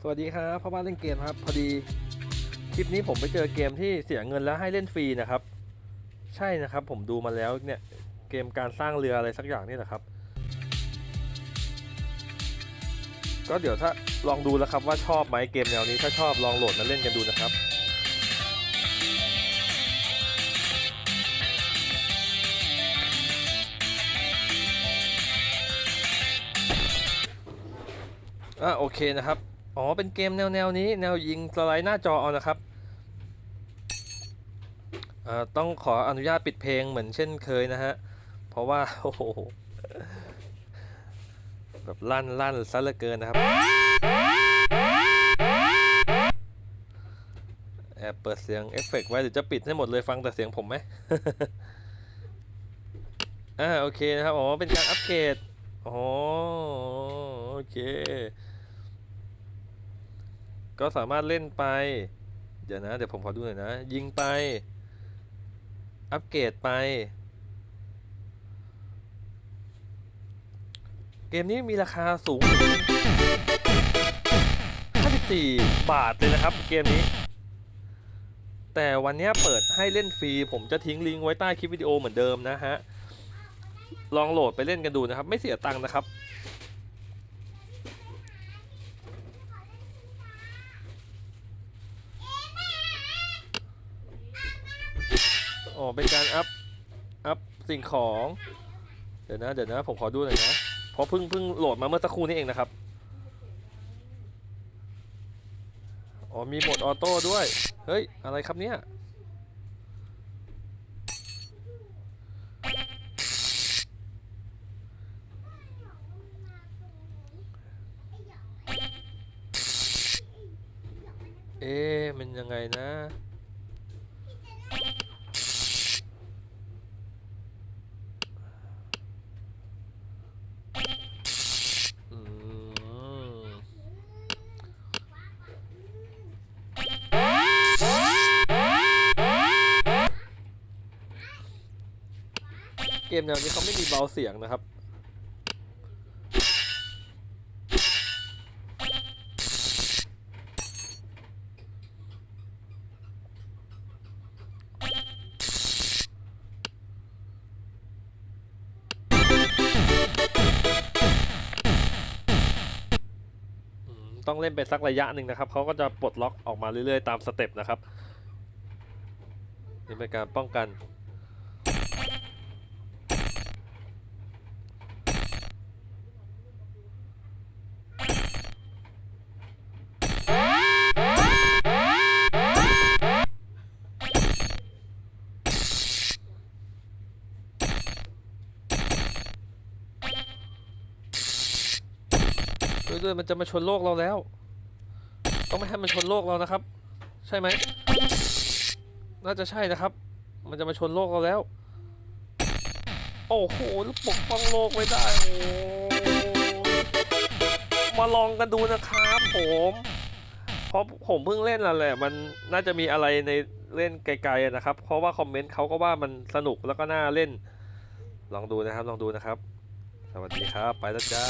สวัสดีครับพ่อบ้านเล่นเกมครับ พอดีคลิปนี้ผมไปเจอเกมที่เสียเงินแล้วให้เล่นฟรีนะครับ ใช่นะครับ ผมดูมาแล้วเนี่ยเกมการสร้างเรืออะไรสักอย่างนี่แหละครับ ก็เดี๋ยวถ้าลองดูแล้วครับว่าชอบไหมเกมแนวนี้ถ้าชอบลองโหลดมาเล่นกันดูนะครับอะโอเคนะครับ อ๋อ เป็นเกมแนวแนวนี้ แนวยิงสไลด์หน้าจอเอานะครับอ่าต้องขออนุญาตปิดเพลงเหมือนเช่นเคยนะฮะ เพราะว่า โอ้โห แบบลั่นลั่นซะเหลือเกินนะครับ แอบเปิดเสียงเอฟเฟกต์ไว้หรือจะปิดให้หมดเลยฟังแต่เสียงผมไหมอ่าโอเคนะครับ อ๋อ เป็นการอัปเกรดอ๋อโอเค ก็สามารถเล่นไป เดี๋ยวนะ เดี๋ยวผมขอดูหน่อยนะ ยิงไป อัปเกรดไป เกมนี้มีราคาสูงถึง54 บาทเลยนะครับ เกมนี้ แต่วันนี้เปิดให้เล่นฟรี ผมจะทิ้งลิงก์ไว้ใต้คลิปวิดีโอเหมือนเดิมนะฮะ ลองโหลดไปเล่นกันดูนะครับ ไม่เสียตังค์นะครับ อ๋อเป็นการอัพ อัพสิ่งของ เดี๋ยวนะ เดี๋ยวนะ ผมขอดูหน่อยนะ เพราะเพิ่งเพิ่งโหลดมาเมื่อสักครู่นี้เองนะครับ อ๋อมีโหมดออโต้ด้วย เฮ้ย อะไรครับเนี่ย เอ๊ะมันยังไงนะ อืมเก มแนวนี้เขาไม่มีเบาเสียงนะครับ ต้องเล่นไปสักระยะหนึ่งนะครับ เขาก็จะปลดล็อกออกมาเรื่อยๆ ตามสเต็ปนะครับ นี่เป็นการป้องกัน ด้วยด้วยมันจะมาชนโลกเราแล้ว ต้องไม่ให้มันชนโลกเรานะครับ ใช่ไหม น่าจะใช่นะครับ มันจะมาชนโลกเราแล้ว โอ้โหล้วปกป้องโลกไว้ได้โอ้มาลองกันดูนะครับผมเพราะผมเพิ่งเล่นแล้วแหละ มันน่าจะมีอะไรในเล่นไกลๆนะครับ เพราะว่าคอมเมนต์เขาก็ว่ามันสนุกแล้วก็น่าเล่น ลองดูนะครับ ลองดูนะครับ สวัสดีครับ ไปแล้วจ้า